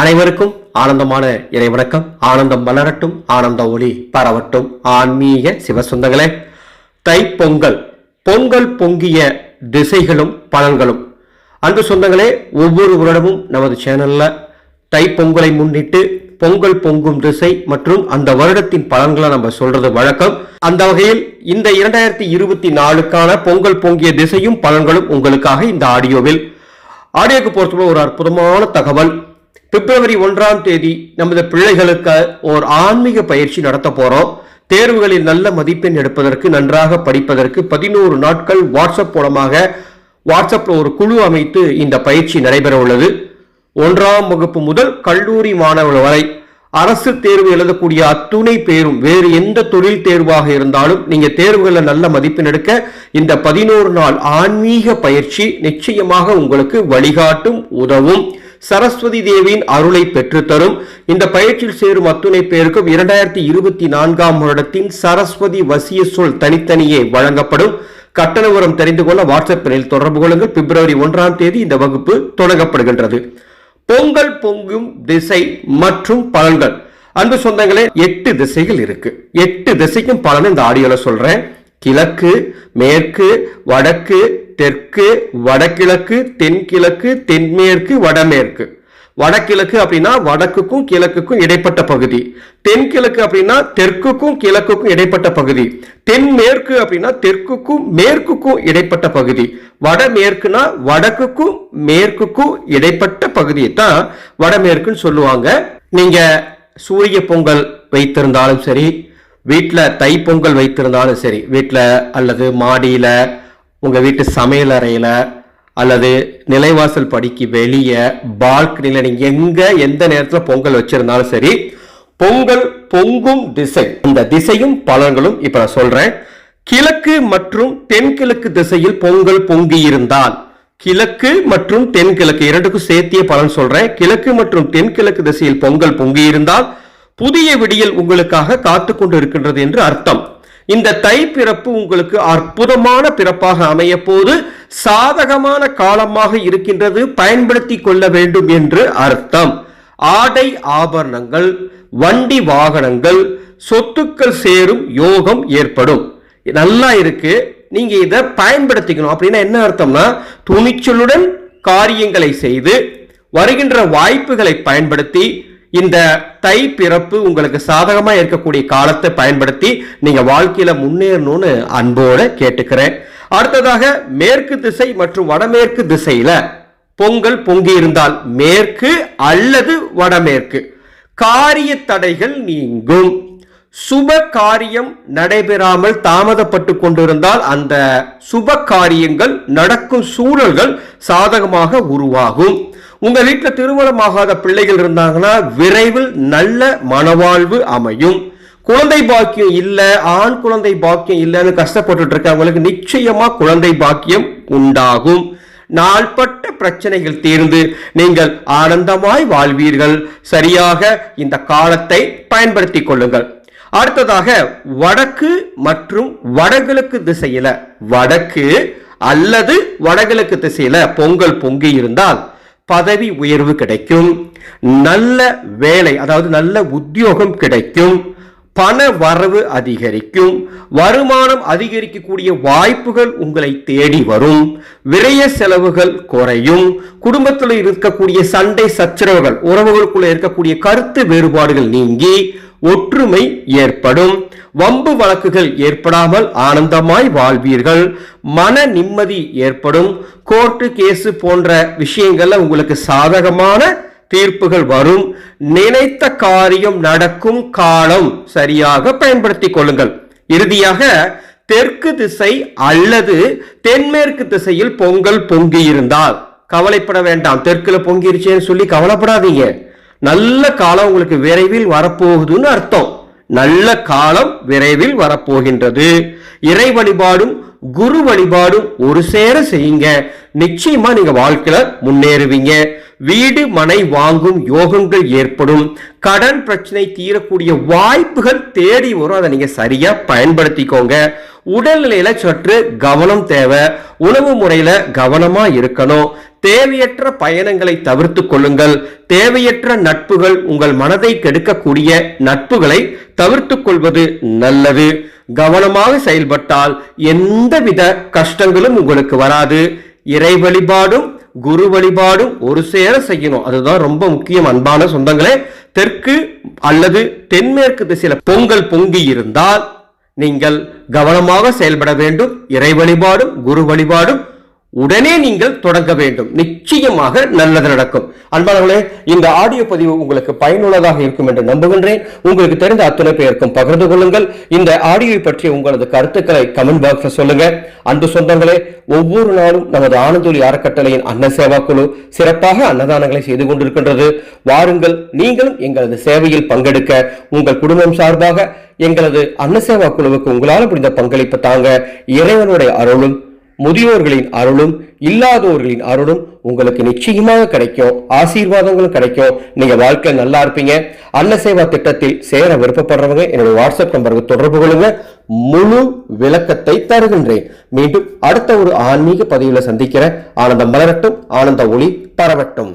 அனைவருக்கும் ஆனந்தமான இறைவணக்கம். ஆனந்தம் மலரட்டும் ஆனந்த ஒளி பரவட்டும். ஆன்மீக சிவசுந்தங்களே தைப்பொங்கல். பொங்கல் பொங்கிய திசைகளும் பலன்களும். அன்பு சொந்தங்களே ஒவ்வொரு வருடமும் நமது சேனல்ல தைப்பொங்கலை முன்னிட்டு பொங்கல் பொங்கும் திசை மற்றும் அந்த வருடத்தின் பலன்களை நம்ம சொல்றது வழக்கம். அந்த வகையில் இந்த இரண்டாயிரத்தி இருபத்தி நாலுக்கான பொங்கல் பொங்கிய திசையும் பலன்களும் உங்களுக்காக இந்த ஆடியோவில் ஆடியோக்கு பொறுத்தவரை ஒரு அற்புதமான தகவல். பிப்ரவரி ஒன்றாம் தேதி நமது பிள்ளைகளுக்கு ஓர் ஆன்மீக பயிற்சி நடத்த போறோம். தேர்வுகளில் நல்ல மதிப்பெண் எடுப்பதற்கு நன்றாக படிப்பதற்கு பதினோரு நாட்கள் வாட்ஸ்அப் மூலமாக வாட்ஸ்அப்பில் ஒரு குழு அமைத்து இந்த பயிற்சி நடைபெற உள்ளது. ஒன்றாம் வகுப்பு முதல் கல்லூரி மாணவர்கள் வரை அரசு தேர்வு எழுதக்கூடிய அத்துணை பேரும் வேறு எந்த தொழில் தேர்வாக இருந்தாலும் நீங்க தேர்வுகளில் நல்ல மதிப்பெண் எடுக்க இந்த பதினோரு நாள் ஆன்மீக பயிற்சி நிச்சயமாக உங்களுக்கு வழிகாட்டும் உதவும். சரஸ்வதி தேவியின் அருளை பெற்றுத்தரும் இந்த பயிற்சியில் சேரும் அத்துணை பேருக்கும் இரண்டாயிரத்தி இருபத்தி நான்காம் வருடத்தின் சரஸ்வதி வசிய சொல் தனித்தனியே வழங்கப்படும். கட்டண உரம் தெரிந்து கொள்ள வாட்ஸ்அப்பில் தொடர்பு கொள்ளுங்கள். பிப்ரவரி ஒன்றாம் தேதி இந்த வகுப்பு தொடங்கப்படுகின்றது. பொங்கல் பொங்கும் திசை மற்றும் பலன்கள். அன்பு சொந்தங்களே எட்டு திசைகள் இருக்கு. எட்டு திசைக்கும் பலன் இந்த ஆடியோல சொல்றேன். கிழக்கு மேற்கு வடக்கு தெற்கு வடகிழக்கு தென்கிழக்கு தென்மேற்கு வடமேற்கு. வடகிழக்கு அப்படின்னா வடக்குக்கும் கிழக்குக்கும் இடைப்பட்ட பகுதி. தென்கிழக்கு அப்படின்னா தெற்குக்கும் கிழக்குக்கும் இடைப்பட்ட பகுதி. தென்மேற்கு அப்படின்னா தெற்குக்கும் மேற்குக்கும் இடைப்பட்ட பகுதி. வடமேற்குனா வடக்குக்கும் மேற்குக்கும் இடைப்பட்ட பகுதியை தான் வடமேற்குன்னு சொல்லுவாங்க. நீங்க சூரிய பொங்கல் வைத்திருந்தாலும் சரி வீட்டில் தை பொங்கல் வைத்திருந்தாலும் சரி வீட்டில் அல்லது மாடியில் உங்கள் வீட்டு சமையல் அறையில் அல்லது நிலைவாசல் படிக்கு வெளியே பால்கனியில் நீங்கள் எங்கே எந்த நேரத்தில் பொங்கல் வச்சிருந்தாலும் சரி பொங்கல் பொங்கும் திசை. இந்த திசையும் பலன்களும் இப்போ நான் சொல்கிறேன் கிழக்கு மற்றும் தென்கிழக்கு திசையில் பொங்கல் பொங்கி இருந்தால் கிழக்கு மற்றும் தென்கிழக்கு இரண்டுக்கும் சேர்த்திய பலன் சொல்றேன். கிழக்கு மற்றும் தென்கிழக்கு திசையில் பொங்கல் பொங்கி இருந்தால் புதிய விடியல் உங்களுக்காக காத்து கொண்டு இருக்கின்றது என்று அர்த்தம். இந்த தை பிறப்பு உங்களுக்கு அற்புதமான பிறப்பாக அமைய போது சாதகமான காலமாக இருக்கின்றது பயன்படுத்தி கொள்ள வேண்டும் என்று அர்த்தம். ஆடை ஆபரணங்கள் வண்டி வாகனங்கள் சொத்துக்கள் சேரும் யோகம் ஏற்படும். நல்லா இருக்கு. நீங்க இதை பயன்படுத்திக்கணும். அப்படின்னா என்ன அர்த்தம்னா துணிச்சலுடன் காரியங்களை செய்து வருகின்ற வாய்ப்புகளை பயன்படுத்தி இந்த தை பிறப்பு உங்களுக்கு சாதகமா இருக்கக்கூடிய காலத்தை பயன்படுத்தி நீங்க வாழ்க்கையில முன்னேறணும்னு அன்போட கேட்டுக்கிறேன். அடுத்ததாக மேற்கு திசை மற்றும் வடமேற்கு திசையில பொங்கல் பொங்கி இருந்தால் மேற்கு அல்லது வடமேற்கு. காரிய தடைகள் நீங்கும். சுப காரியம் நடைபெறாமல் தாமதப்பட்டு கொண்டிருந்தால் அந்த சுப காரியங்கள் நடக்கும் சூழல்கள் சாதகமாக உருவாகும். உங்க வீட்டில் திருமணமாகாத பிள்ளைகள் இருந்தாங்கன்னா விரைவில் நல்ல மனவாழ்வு அமையும். குழந்தை பாக்கியம் இல்லை ஆண் குழந்தை பாக்கியம் இல்லைன்னு கஷ்டப்பட்டு இருக்கவங்களுக்கு நிச்சயமா குழந்தை பாக்கியம் உண்டாகும். நாள்பட்ட பிரச்சனைகள் தீர்ந்து நீங்கள் ஆனந்தமாய் வாழ்வீர்கள். சரியாக இந்த காலத்தை பயன்படுத்திக் கொள்ளுங்கள். அடுத்ததாக வடக்கு மற்றும் வடகிழக்கு திசையில வடக்கு அல்லது வடகிழக்கு திசையில பொங்கல் பொங்கி இருந்தால் பதவி உயர்வு கிடைக்கும் நல்ல வேலை அதாவது நல்ல உத்தியோகம் கிடைக்கும் பண வரவு அதிகரிக்கும் வருமானம் அதிகரிக்கக்கூடிய வாய்ப்புகள் உங்களை தேடி வரும் விரய செலவுகள் குறையும் குடும்பத்தில் இருக்கக்கூடிய சண்டை சச்சரவுகள் உறவுகளுக்குள்ள இருக்கக்கூடிய கருத்து வேறுபாடுகள் நீங்கி ஒற்றுமை ஏற்படும். வம்பு வழக்குகள் ஏற்படாமல் ஆனந்தமாய் வாழ்வீர்கள். மன நிம்மதி ஏற்படும். கோர்ட்டு கேஸு போன்ற விஷயங்கள்ல உங்களுக்கு சாதகமான தீர்ப்புகள் வரும். நினைத்த காரியம் நடக்கும் காலம் சரியாக பயன்படுத்திக் கொள்ளுங்கள். இறுதியாக தெற்கு திசை அல்லது தென்மேற்கு திசையில் பொங்கல் பொங்கி இருந்தால் கவலைப்பட வேண்டாம். தெற்குல பொங்கிருச்சேன்னு சொல்லி கவலைப்படாதீங்க. நல்ல காலம் உங்களுக்கு விரைவில் வரப்போகுதுன்னு அர்த்தம். நல்ல காலம் விரைவில் வரப்போகின்றது. இறை வழிபாடும் குரு வழிபாடும் ஒரு சேர செய்யுங்க. நிச்சயமா நீங்க வாழ்க்கையில முன்னேறுவீங்க. வீடு மனை வாங்கும் யோகங்கள் ஏற்படும். கடன் பிரச்சனை தீரக்கூடிய வாய்ப்புகள் தேடி வரும். அதை நீங்க சரியா பயன்படுத்திக்கோங்க. உடல்நிலையில சற்று கவனம் தேவை. உணவு முறையில கவனமா இருக்கணும். தேவையற்ற பயணங்களை தவிர்த்து கொள்ளுங்கள். தேவையற்ற நட்புகள் உங்கள் மனதை கெடுக்கக்கூடிய நட்புகளை தவிர்த்து கொள்வது நல்லது. கவனமாக செயல்பட்டால் எந்தவித கஷ்டங்களும் உங்களுக்கு வராது. இறை வழிபாடும் குரு வழிபாடும் ஒரு சேர செய்யணும். அதுதான் ரொம்ப முக்கியம் அன்பான சொந்தங்களே. தெற்கு அல்லது தென்மேற்கு திசையில பொங்கல் பொங்கி இருந்தால் நீங்கள் கவனமாக செயல்பட வேண்டும். இறை வழிபாடும் குரு வழிபாடும் உடனே நீங்கள் தொடங்க வேண்டும். நிச்சயமாக நல்லது நடக்கும். அன்பானவர்களே இந்த ஆடியோ பதிவு உங்களுக்கு பயனுள்ளதாக இருக்கும் என்று நம்புகின்றேன். உங்களுக்கு தெரிந்த அத்தனை பேருக்கும் பகிர்ந்து கொள்ளுங்கள். இந்த ஆடியோவை பற்றி உங்களது கருத்துக்களை கமெண்ட் பாக்ஸ்ல சொல்லுங்க. அன்பு சொந்தங்களே ஒவ்வொரு நாளும் நமது ஆனந்தொலி அறக்கட்டளையின் அன்ன சேவா குழு சிறப்பாக அன்னதானங்களை செய்து கொண்டிருக்கின்றது. வாருங்கள் நீங்களும் எங்களது சேவையில் பங்கெடுக்க உங்கள் குடும்பம் சார்பாக எங்களது அன்னசேவா குழுவுக்கு உங்களால் முடிந்த பங்களிப்பு தாங்க இறைவனுடைய அருளும் முதியோர்களின் அருளும் இல்லாதோர்களின் அருளும் உங்களுக்கு நிச்சயமாக கிடைக்கும். ஆசீர்வாதங்களும் கிடைக்கும். நீங்க வாழ்க்கை நல்லா இருப்பீங்க. அன்னசேவா திட்டத்தில் சேர விருப்பப்படுறவங்க என்னுடைய வாட்ஸ்அப் நம்பருக்கு தொடர்பு கொள்ளுங்க. முழு விளக்கத்தை தருகின்றேன். மீண்டும் அடுத்த ஒரு ஆன்மீக பதிவில் சந்திக்கிற ஆனந்தம் மலரட்டும் ஆனந்த ஒளி பரவட்டும்.